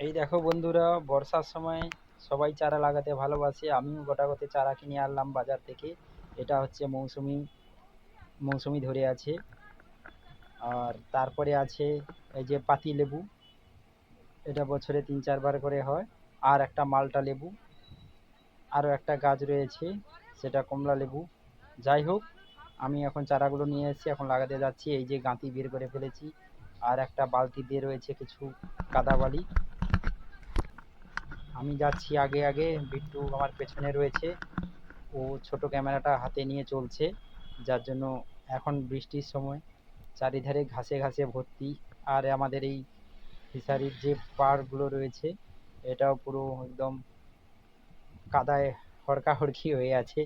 এই দেখো বন্ধুরা, বর্ষার সময় সবাই চারা লাগাতে ভালোবাসে। আমিও গোটা গোটে চারা কিনে আনলাম বাজার থেকে। এটা হচ্ছে মৌসুমি মৌসুমি ধরে আছে। আর তারপরে আছে এই যে পাতি লেবু। এটা বছরে তিন চারবার করে হয়। আর একটা মালটা লেবু। আরও একটা গাছ রয়েছে, সেটা কমলা লেবু। যাই হোক, আমি এখন চারাগুলো নিয়ে এসেছি, এখন লাগাতে যাচ্ছি। এই যে গাঁতি বের করে ফেলেছি। আর একটা বালতি দিয়ে রয়েছে কিছু কাদা বালি। আমি যাচ্ছি আগে আগে। বিট্টু আমার পেছনে রয়েছে। ও ছোট ক্যামেরাটা হাতে নিয়ে চলছে, যার জন্য এখন বৃষ্টির সময়। চারিধারে ঘাসে ঘাসে ভর্তি। আর আমাদের এই ফিশারির যে পাড়গুলো রয়েছে, এটাও পুরো একদম কাদায় হড়কা হড়কি হয়ে আছে।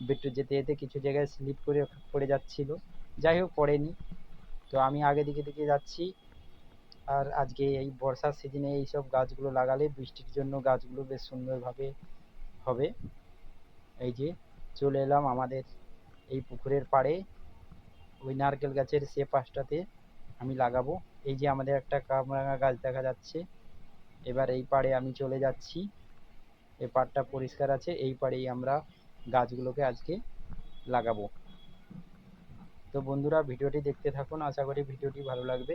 বিট্টু যেতে যেতে কিছু জায়গায় স্লিপ করে, পড়ে যাচ্ছিল। যাই হোক, পড়েনি। তো আমি আগে দিকে দিকে যাচ্ছি। আর আজকে এই বর্ষার সিজনে এই সব গাছগুলো লাগালে বৃষ্টির জন্য গাছগুলো বেশ সুন্দরভাবে হবে। এই যে চলে এলাম আমাদের এই পুকুরের পাড়ে। ওই নারকেল গাছের সে পাশটাতে আমি লাগাবো। এই যে আমাদের একটা কামরাঙা গাছ দেখা যাচ্ছে। এবার এই পাড়ে আমি চলে যাচ্ছি। এই পাড়টা পরিষ্কার আছে, এই পাড়েই আমরা গাছগুলোকে আজকে লাগাবো। তো বন্ধুরা, ভিডিওটি দেখতে থাকুন। আশা করি ভিডিওটি ভালো লাগবে।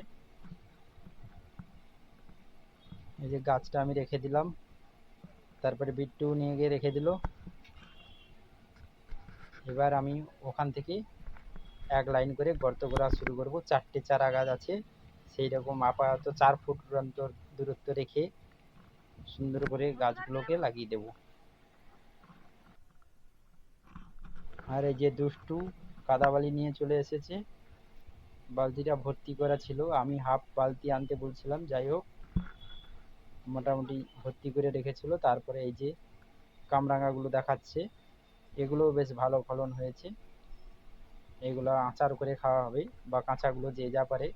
এই যে গাছটা আমি রেখে দিলাম। তারপরে বিট্টু নিয়ে গিয়ে রেখে দিল। এবার আমি ওখান থেকে এক লাইন করে গর্ত করা শুরু করব। চারটে চারা গাছ আছে। সেই রকম আপাতত চার ফুট অন্তর দূরত্ব রেখে সুন্দর করে গাছগুলোকে লাগিয়ে দেব। আর এই যে দুষ্টু কাদাবালি নিয়ে চলে এসেছে। বালতিটা ভর্তি করা ছিল। আমি হাফ বালতি আনতে বলছিলাম। যাই হোক মোটামুটি ভর্তি করে রেখেছিল। তারপরে এই যে কামরাঙাগুলো দেখাচ্ছে, এগুলোও বেশ ভালো ফলন হয়েছে। এগুলো আচার করে খাওয়া হবে বা কাঁচাগুলো যে যা পারে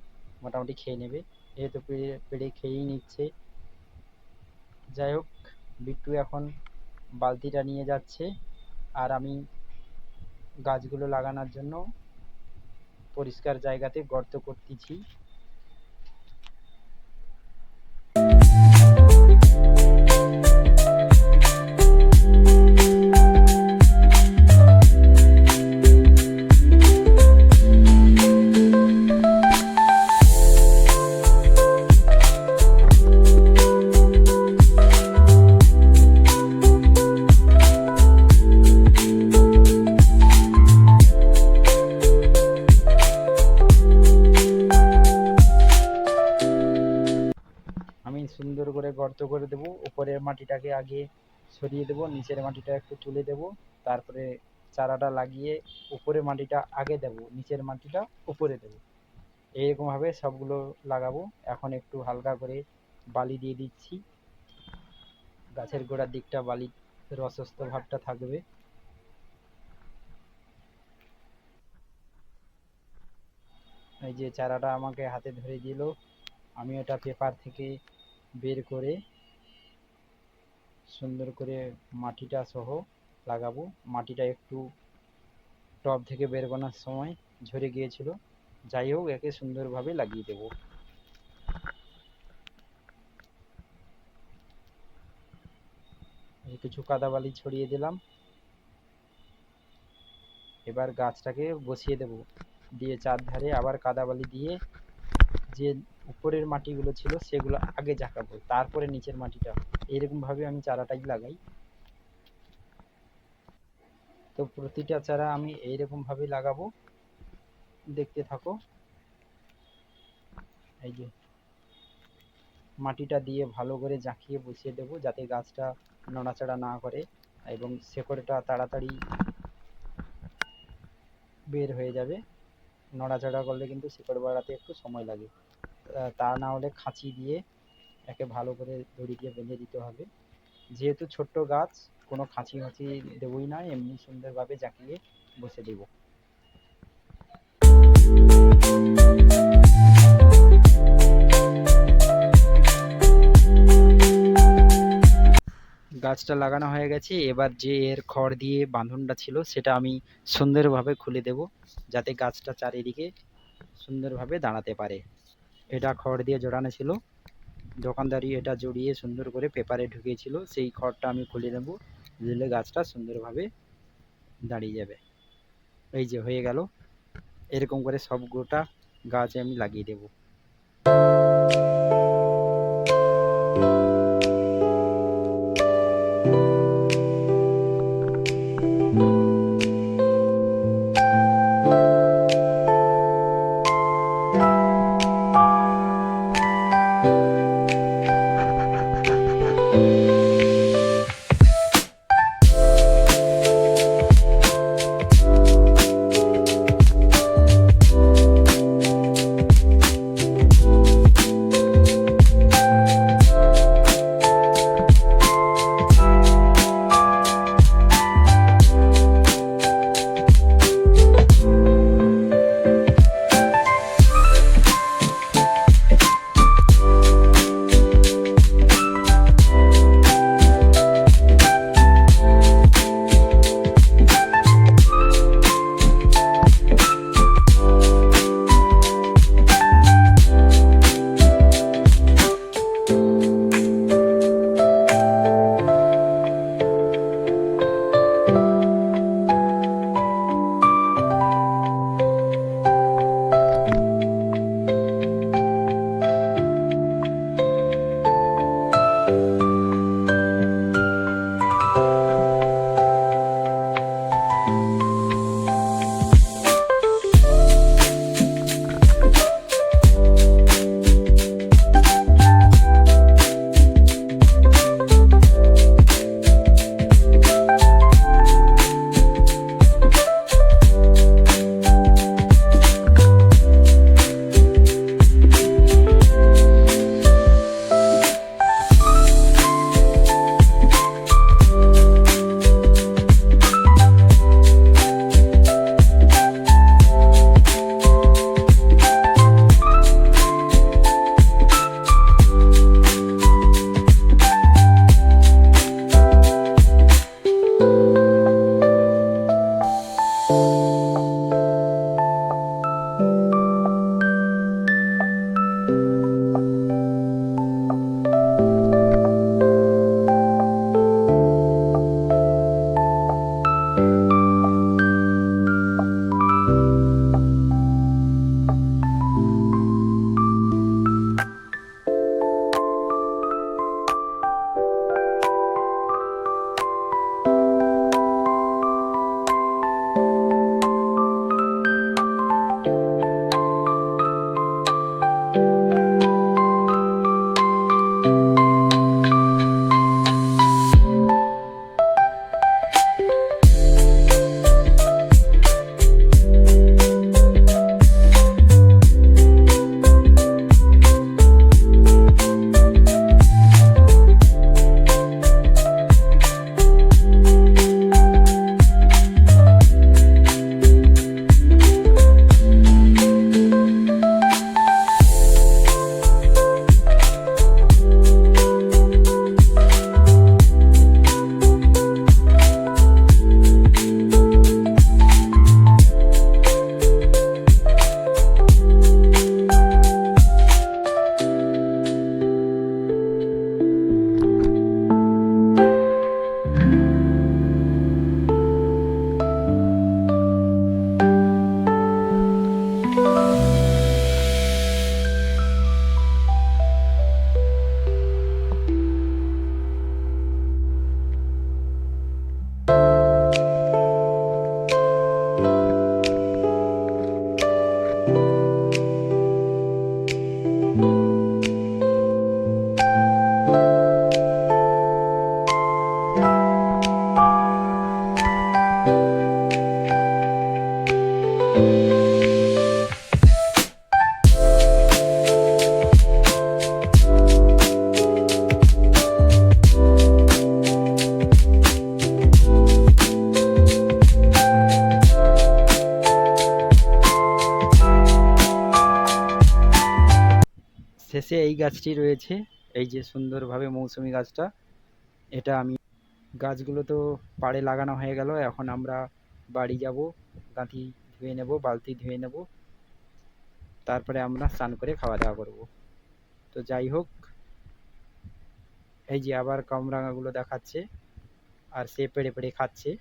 মোটামুটি খেয়ে নেবে। যেহেতু পেড়ে পেড়ে খেয়েই নিচ্ছে। যাই হোক, বিট্টু এখন বালতিটা নিয়ে যাচ্ছে। আর আমি গাছগুলো লাগানোর জন্য পরিষ্কার জায়গাতে গর্ত করতেছি। আমি গর্ত করে দেব, উপরের মাটিটাকে আগে সরিয়ে দেব, নিচের মাটিটা একটু তুলে দেব, তারপরে চারাটা লাগিয়ে উপরের মাটিটা আগে দেব, নিচের মাটিটা উপরে দেব। এইরকমভাবে সবগুলো লাগাবো। এখন একটু হালকা করে বালি দিয়ে দিচ্ছি। গাছের গোড়ার দিকটা বালি রসস্ত ভাবটা থাকবে। এই যে চারাটা আমাকে হাতে ধরে দিল আমি ওটা পেপার থেকে বের করে সুন্দর করে মাটিটা সহ লাগাবো। মাটিটা একটু টব থেকে বের করার সময় ঝরে গিয়েছিল। যাই হোক, একে সুন্দরভাবে লাগিয়ে দেব। কিছু কাদা বালি ছড়িয়ে দিলাম। এবার গাছটাকে বসিয়ে দেব। দিয়ে চারধারে আবার কাদা বালি দিয়ে যে উপরের মাটিগুলো ছিল, সেগুলো আগে জাকাবো। তারপরে নিচের মাটিটা। এরকম ভাবে আমি চারাটাই লাগাই। তো প্রতিটা চারা আমি এইরকম ভাবে লাগাবো। দেখতে থাকো। এই যে মাটিটা দিয়ে ভালো করে জাঁকিয়ে বসিয়ে দেবো, যাতে গাছটা নড়াচড়া না করে এবং শেকড়টা তাড়াতাড়ি বের হয়ে যাবে। নড়াচড়া করলে কিন্তু শিকড় বাড়াতে একটু সময় লাগে। তা না হলে খাঁচি দিয়ে একে ভালো করে দড়ি দিয়ে বেঁধে দিতে হবে। যেহেতু ছোট্ট গাছ, কোনো খাঁচি মাছি দেবই না, এমনি সুন্দরভাবে জাঁকিয়ে বসে দেবো। গাছটা লাগানো হয়ে গেছে, এবার যে এর খড় দিয়ে বাঁধনটা ছিল, সেটা আমি সুন্দরভাবে খুলে দেব, যাতে গাছটা চারিদিকে সুন্দরভাবে দাঁড়াতে পারে। এটা খড় দিয়ে জড়ানো ছিল। দোকানদারি এটা জড়িয়ে সুন্দর করে পেপারে ঢুকিয়েছিল। সেই খড়টা আমি খুলে দেবো দিলে গাছটা সুন্দরভাবে দাঁড়িয়ে যাবে। এই যে হয়ে গেল। এরকম করে সব গোটা গাছ আমি লাগিয়ে দেব। শেষে এই গাছটি রয়েছে। এই যে সুন্দরভাবে মৌসুমি গাছটা, এটা আমি গাছগুলো তো পাড়ে লাগানো হয়ে গেল, এখন আমরা বাড়ি যাব, গাঁথি ধুয়ে নেব, বালতি ধুয়ে নেব, তারপরে আমরা স্নান করে খাওয়া দাওয়া করব। তো যাই হোক, এই যে আবার কামরাঙাগুলো দেখাচ্ছে, আর সে পেড়ে পেড়ে খাচ্ছে।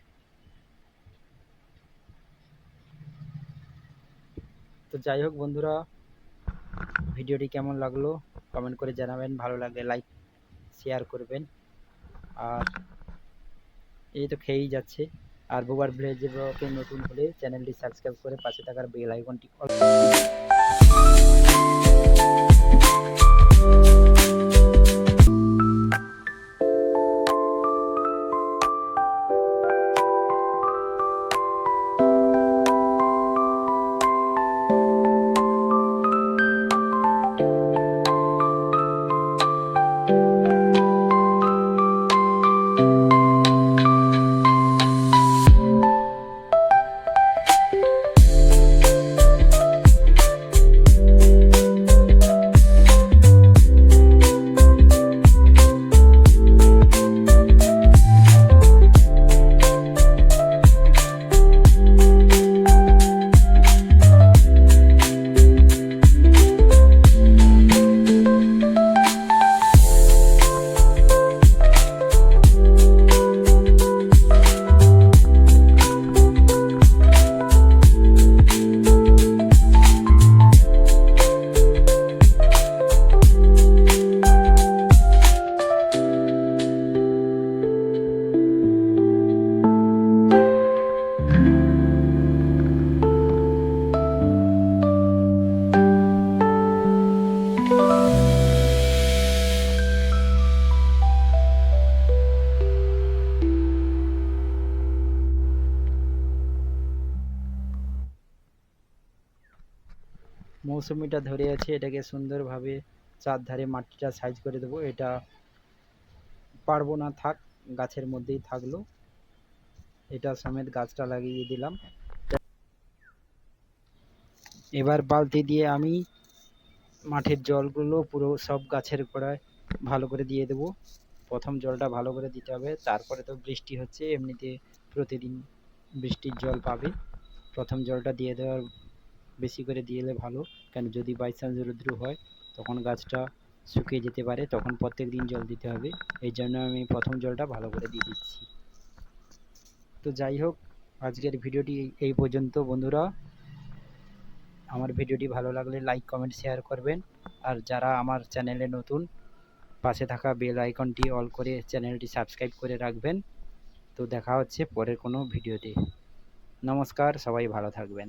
তো যাই হোক বন্ধুরা ভিডিওটি কেমন লাগল কমেন্ট করে জানাবেন। ভালো লাগলে লাইক শেয়ার করবেন। আর এই তো খেয়েই যাচ্ছে। আর বুবার ভিলেজ ব্লগে নতুন হলে চ্যানেলটি সাবস্ক্রাইব করে পাশে থাকার বেল আইকনটি মৌসুমিটা ধরে আছে, এটাকে সুন্দরভাবে চারধারে মাটিটা সাইজ করে দেবো। এটা পারব না, থাক, গাছের মধ্যেই থাকল। এটা সমেত গাছটা লাগিয়ে দিলাম। এবার বালতি দিয়ে আমি মাঠের জলগুলো পুরো সব গাছের গোড়ায় ভালো করে দিয়ে দেবো। প্রথম জলটা ভালো করে দিতে হবে, তারপরে তো বৃষ্টি হচ্ছে, এমনিতে প্রতিদিন বৃষ্টির জল পাবে। প্রথম জলটা দিয়ে দেওয়ার বেশি করে দিয়ে এলে ভালো। কেন যদি বাই চান্স রৌদ্র হয়, তখন গাছটা শুকিয়ে যেতে পারে, তখন প্রত্যেক দিন জল দিতে হবে। এই জন্য আমি প্রথম জলটা ভালো করে দিয়ে দিচ্ছি। তো যাই হোক, আজকের ভিডিওটি এই পর্যন্ত। বন্ধুরা, আমার ভিডিওটি ভালো লাগলে লাইক কমেন্ট শেয়ার করবেন। আর যারা আমার চ্যানেলে নতুন, পাশে থাকা বেল আইকনটি অল করে চ্যানেলটি সাবস্ক্রাইব করে রাখবেন। তো দেখা হচ্ছে পরের কোনো ভিডিওতে। নমস্কার, সবাই ভালো থাকবেন।